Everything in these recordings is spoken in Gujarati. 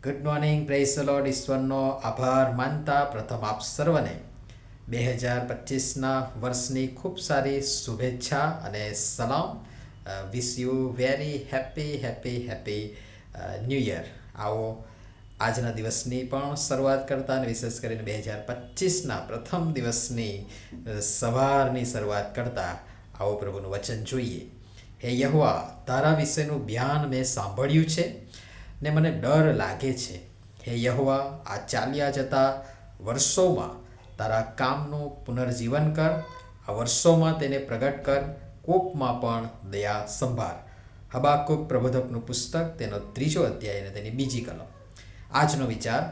ગુડ મોર્નિંગ પ્રેસ લોર્ડ ઈશ્વરનો આભાર માનતા પ્રથમ આપ સર્વને બે હજાર પચીસના વર્ષની ખૂબ સારી શુભેચ્છા અને સલામ wish you very happy happy happy new year આવો આજના દિવસની પણ શરૂઆત કરતા અને વિશેષ કરીને બે હજાર પચીસના પ્રથમ દિવસની સવારની શરૂઆત કરતા આવો પ્રભુનું વચન જોઈએ। હે યહવા તારા વિશેનું ધ્યાન મેં સાંભળ્યું છે ને મને ડર લાગે છે. હે યહોવા, આ ચાલ્યા જતા વર્ષોમાં તારા કામનું પુનર્જીવન કર, આ વર્ષોમાં તેને પ્રગટ કર, કોપમાં પણ દયા સંભાળ. હબાકુક પ્રબોધકનું પુસ્તક, તેનો ત્રીજો અધ્યાય અને તેની બીજી કલમ. આજનો વિચાર,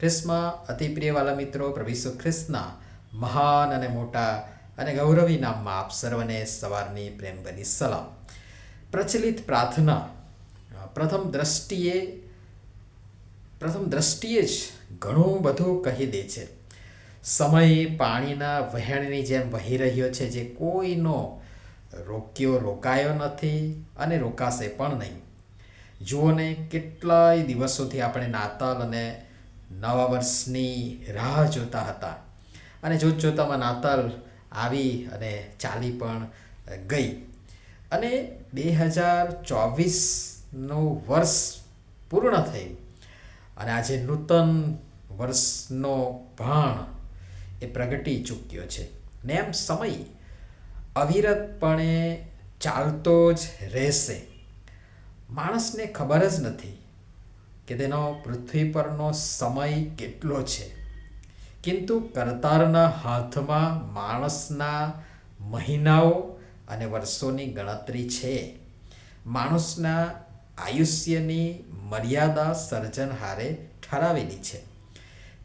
ખ્રિસ્તમાં અતિપ્રિયવાલા મિત્રો, પ્રભુ ખ્રિસ્તના મહાન અને મોટા અને ગૌરવી નામમાં આપ સર્વને સવારની પ્રેમભરી સલામ. પ્રચલિત પ્રાર્થના પ્રથમ દ્રષ્ટિએ પ્રથમ દ્રષ્ટિએ જ ઘણું બધું કહી દે છે. સમય, પાણીના વહેણની જેમ વહી રહ્યો છે જે કોઈનો રોક્યો, રોકાયો નથી અને રોકાશે પણ નહીં. જુઓ ને, કેટલાય દિવસોથી આપણે નાતાલ અને નવા વર્ષની રાહ જોતા હતા. અને જોત જોતામાં નાતાલ આવી અને ચાલી પણ ગઈ. અને બે હજાર ચોવીસનું વર્ષ પૂર્ણ થયું અને આજે નૂતન વર્ષનો ભાણ એ પ્રગટી ચૂક્યો છે. ને એમ સમય અવિરતપણે ચાલતો જ રહેશે. માણસને ખબર જ નથી કે તેનો પૃથ્વી પરનો સમય કેટલો છે. કિંતુ કરતારના હાથમાં માણસના મહિનાઓ અને વર્ષોની ગણતરી છે. માણસના આયુષ્યની મર્યાદા સર્જનહારે ઠરાવેલી છે.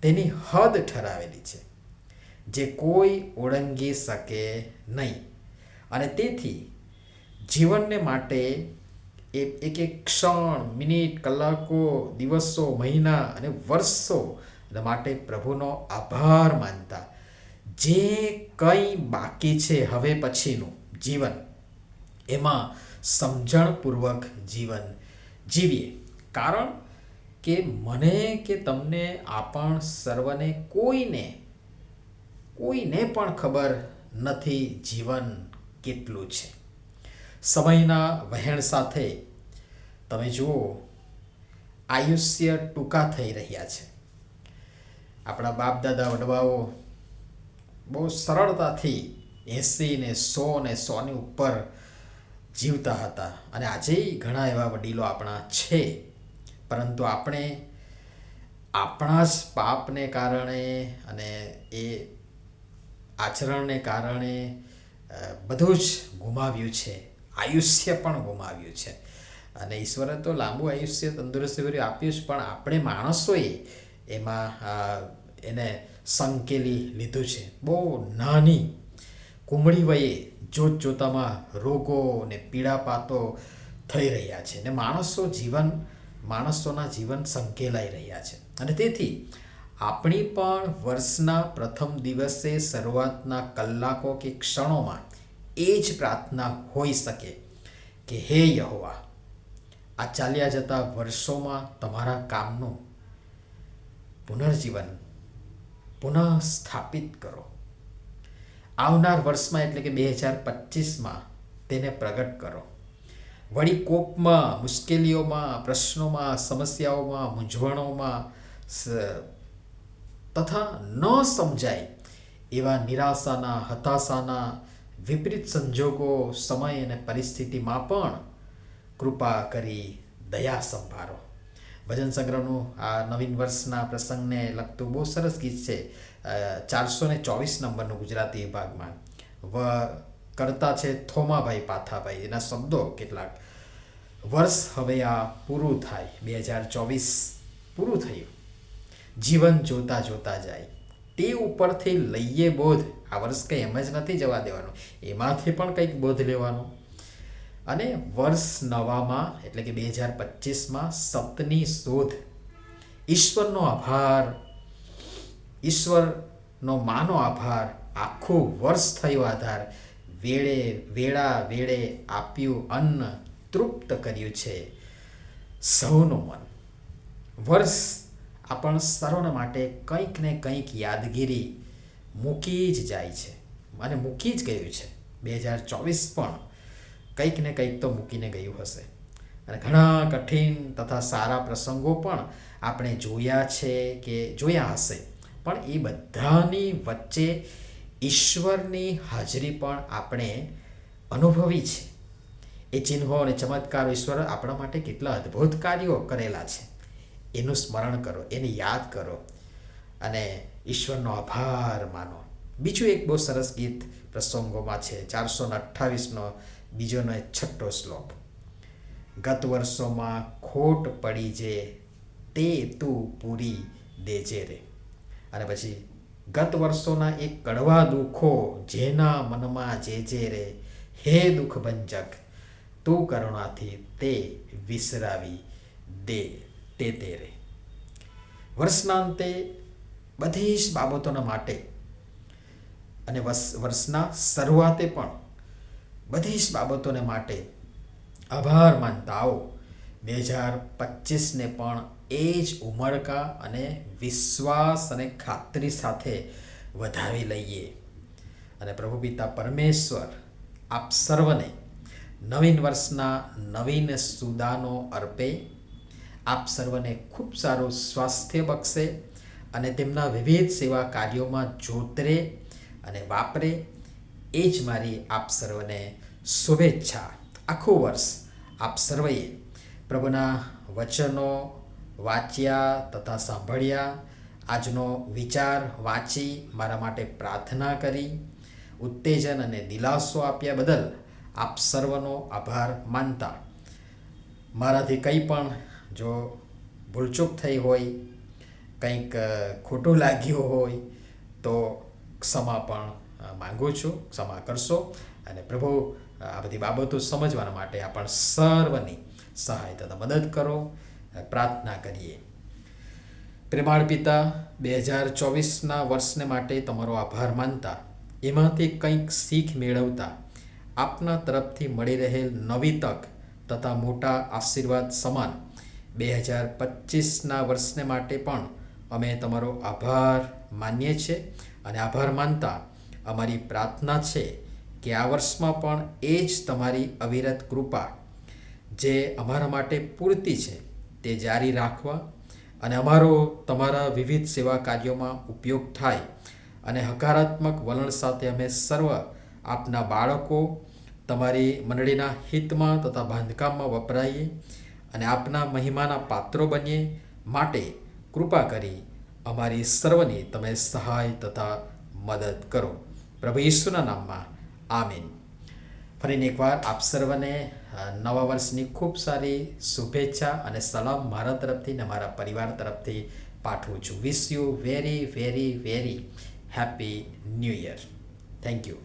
તેની હદ ઠરાવેલી છે. જે કોઈ ઓળંગી શકે નહીં. અને તેથી જીવનને માટે એ એક એક ક્ષણ, મિનિટ, કલાકો, દિવસો, મહિના અને વર્ષો માટે પ્રભુનો આભાર માનતા. જે કંઈ બાકી છે હવે પછીનું જીવન, એમાં સમજણપૂર્વક જીવન જીવીએ. કારણ કે મને કે તમને આપણ સર્વને કોઈને કોઈને પણ ખબર નથી જીવન કેટલું છે. સમયના વહેણ સાથે તમે જુઓ, આયુષ્ય ટૂંકા થઈ રહ્યા છે. આપણા બાપ દાદા વડવાઓ બહુ સરળતાથી એંસી ને સો ને સોની ઉપર જીવતા હતા. અને આજે ઘણા એવા વડીલો આપણા છે. પરંતુ આપણે આપણા જ પાપને કારણે અને એ આચરણને કારણે બધું જ ગુમાવ્યું છે. આયુષ્ય પણ ગુમાવ્યું છે. અને ઈશ્વરે તો લાંબુ આયુષ્ય તંદુરસ્તી આપ્યું છે, પણ આપણે માણસોએ એમાં એને સંકેલી લીધું છે. બહુ નાની કુમળી વયે જોત જોતામાં રોગો ને પીડાપાતો થઈ રહ્યા છે ને માણસો જીવન, માણસોના જીવન સંકેલાઈ રહ્યા છે. અને તેથી આપણી પણ વર્ષના પ્રથમ દિવસે શરૂઆતના કલાકો કે ક્ષણોમાં એ જ પ્રાર્થના હોઈ શકે કે, હે યહોવા, આ ચાલ્યા જતા વર્ષોમાં તમારા કામનું પુનર્જીવન પુનઃ સ્થાપિત કરો. આવનાર વર્ષમાં એટલે કે બે હજાર પચીસમાં તેને પ્રગટ કરો. વળી કોપમાં, મુશ્કેલીઓમાં, પ્રશ્નોમાં, સમસ્યાઓમાં, મૂંઝવણોમાં તથા ન સમજાય એવા નિરાશાના, હતાશાના, વિપરીત સંજોગો સમય અને પરિસ્થિતિમાં પણ કૃપા કરી, દયા સંભાળો ભજન સંગ્રહનું આ નવીન વર્ષના પ્રસંગને લગતું બહુ સરસ ગીત છે. ચારસો ને ચોવીસ નંબરનું ગુજરાતી વિભાગમાં. વ, કરતા છે થોમાભાઈ પાથાભાઈ. એના શબ્દો કેટલાક. વર્ષ હવે આ પૂરું થાય. બે હજાર ચોવીસ પૂરું થયું. જીવન જોતા જોતા જાય. તે ઉપરથી લઈએ બોધ. આ વર્ષ કંઈ એમ જ નથી જવા દેવાનું. એમાંથી પણ કંઈક બોધ લેવાનો. અને વર્ષ નવામાં, એટલે કે બે હજાર પચીસમાં સતની શોધ. ઈશ્વરનો આભાર. ઈશ્વરનો માનો આભાર. આખું વર્ષ થયો આધાર. વેળે, વેળા, વેળે આપ્યું અન્ન તૃપ્ત કર્યું છે સૌનું મન. વર્ષ આપણ સર્વના માટે કંઈક ને કંઈક યાદગીરી મૂકી જ જાય છે. અને મૂકી જ ગયું છે. બે હજાર ચોવીસ પણ કંઈક ને કંઈક તો મૂકીને ગયું હશે. અને ઘણા કઠિન તથા સારા પ્રસંગો પણ આપણે જોયા છે કે જોયા હશે. પણ એ બધાની વચ્ચે ઈશ્વરની હાજરી પણ આપણે અનુભવી છે. એ ચિહ્નો અને ચમત્કારો ઈશ્વર આપણા માટે કેટલા અદ્ભુત કાર્યો કરેલા છે. એનું સ્મરણ કરો, એને યાદ કરો અને ઈશ્વરનો આભાર માનો. બીજું એક બહુ સરસ ગીત પ્રસંગોમાં છે, ચારસો ને અઠ્ઠાવીસનો બીજોનો એક છઠ્ઠો શ્લોક. ગત વર્ષોમાં ખોટ પડી જે તે તું પૂરી દેજે રે. અને પછી ગત વર્ષોના એક કડવા દુઃખો જેના મનમાં જે જે રે, હે દુઃખ ભંજક, તું કરુણાથી તે વિસરાવી દે તે તે રે. વર્ષના અંતે બધી જ બાબતોના માટે અને વર્ષના શરૂઆતે પણ બધી જ બાબતોને માટે આભાર માનતા આવો. બે હજાર પચીસને પણ એ જ ઉમળકા અને વિશ્વાસ અને ખાતરી સાથે વધાવી લઈએ. અને પ્રભુ પિતા પરમેશ્વર, આપ સર્વને નવીન વર્ષના નવીન સુદાનો અર્પે. આપ સર્વને ખૂબ સારું સ્વાસ્થ્ય બક્ષે અને તેમના વિવિધ સેવા કાર્યોમાં જોતરે અને વાપરે. એ જ મારી આપ સર્વને શુભેચ્છા. આખું વર્ષ આપ સર્વએ પ્રભુના વચનો વાંચ્યા તથા સાંભળ્યા. આજનો વિચાર વાંચી મારા માટે પ્રાર્થના કરી. ઉત્તેજન અને દિલાસો આપ્યા બદલ આપ સર્વનો આભાર માનતા. મારાથી કંઈ પણ જો ભૂલચૂક થઈ હોય, કંઈક ખોટું લાગ્યું હોય, તો ક્ષમા પણ માંગુ છું, ક્ષમા કરશો. અને પ્રભુ આ બધી બાબતો સમજવાના માટે આપણ સર્વની સહાય તથા મદદ કરો. પ્રાર્થના કરીએ. પ્રેમાળ પિતા, બે હજાર ચોવીસના વર્ષને માટે તમારો આભાર માનતા, એમાંથી કંઈક શીખ મેળવતા, આપના તરફથી મળી રહેલ નવી તક તથા મોટા આશીર્વાદ સમાન બે હજાર પચીસના વર્ષને માટે પણ અમે તમારો આભાર માનીએ છીએ. અને આભાર માનતા અમારી પ્રાર્થના છે કે આ વર્ષમાં પણ એ જ તમારી અવિરત કૃપા જે અમારા માટે પૂરતી છે તે જારી રાખવા અને અમારો તમારા વિવિધ સેવા કાર્યોમાં ઉપયોગ થાય અને હકારાત્મક વલણ સાથે અમે સર્વ આપના બાળકો તમારી મંડળીના હિતમાં તથા બાંધકામમાં વપરાઈએ અને આપના મહિમાના પાત્રો બનીએ માટે કૃપા કરી અમારી સર્વની તમે સહાય તથા મદદ કરો. પ્રભુ ઈસુના નામમાં. આમીન. ફરીને એકવાર આપ સર્વને નવા વર્ષની ખૂબ સારી શુભેચ્છા અને સલામ મારા તરફથી ને મારા પરિવાર તરફથી પાઠવું છું. Wish you very very very happy new year thank you